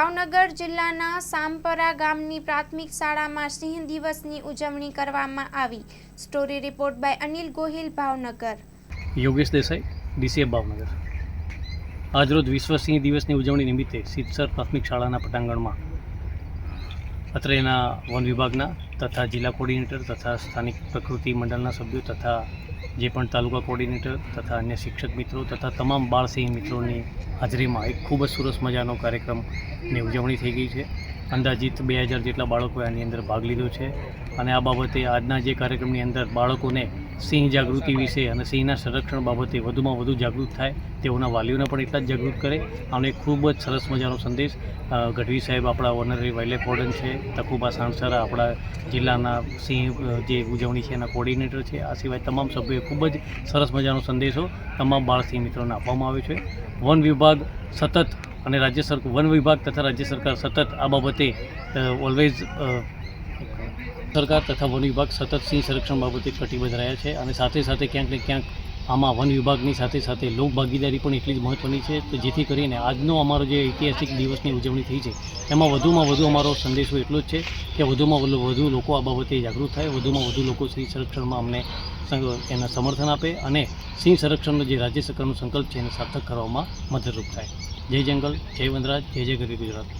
ભાવનગર જિલ્લાના સામપરા ગામની પ્રાથમિક શાળામાં સિંહ દિવસની ઉજવણી કરવામાં આવી. Story report by Anil Gohil, Bhavnagar. Yogesh Desai, DCA Bhavnagar. આજરોજ વિશ્વ સિંહ દિવસની ઉજવણી નિમિત્તે સિદ્ધસર પ્રાથમિક શાળાના પટાંગણમાં અત્રેના વન વિભાગના તથા જિલ્લા કોર્ડિનેટર તથા સ્થાનિક પ્રકૃતિ મંડળના સભ્યો તથા જે પણ તાલુકા કોર્ડિનેટર તથા અન્ય શિક્ષક મિત્રો તથા તમામ બાળસિંહ મિત્રોની હાજરીમાં એક ખૂબ જ સરસ મજાનો કાર્યક્રમની ઉજવણી થઈ ગઈ છે. અંદાજિત બે હજાર જેટલા બાળકોએ આની અંદર ભાગ લીધો છે. અને આ બાબતે આજના જે કાર્યક્રમની અંદર બાળકોને સિંહ જાગૃતિ વિશે અને સિંહના સંરક્ષણ બાબતે વધુમાં વધુ જાગૃત થાય તેઓના વાલીઓને પણ એટલા જ જાગૃત કરે. અને ખૂબ જ સરસ મજાનો સંદેશ ગઢવી સાહેબ આપણા ઓનરરી વાઇલ્ડલાઇફ વોર્ડન છે, તકુબા સાણસરા આપણા જિલ્લાના સિંહ જે ઉજવણી છે એના કોર્ડિનેટર છે. આ સિવાય તમામ સભ્યોએ ખૂબ જ સરસ મજાનો સંદેશો તમામ બાળ સિંહ મિત્રોને આપવામાં આવ્યો છે. વન વિભાગ સતત અને રાજ્ય સરકાર વન વિભાગ તથા રાજ્ય સરકાર સતત આ બાબતે ઓલવેઝ સરકાર તથા વન વિભાગ સતત સિંહ સંરક્ષણ બાબતે કટિબદ્ધ રહ્યા છે અને સાથે સાથે ક્યાંક ને ક્યાંક આમાં વન વિભાગની સાથે સાથે લોક ભાગીદારી પણ એટલી જ મહત્ત્વની છે તો જેથી કરીને આજનો અમારો જે ઐતિહાસિક દિવસની ઉજવણી થઈ છે, એમાં વધુમાં વધુ અમારો સંદેશો એટલો જ છે કે વધુમાં વધુ લોકો આ બાબતે જાગૃત થાય, વધુમાં વધુ લોકો સિંહ સંરક્ષણમાં અમને એના સમર્થન આપે અને સિંહ સંરક્ષણનો જે રાજ્ય સરકારનો સંકલ્પ છે એને સાર્થક કરવામાં મદદરૂપ થાય. જય જંગલ, જય વનરાજ, જય જય ગરી ગુજરાત.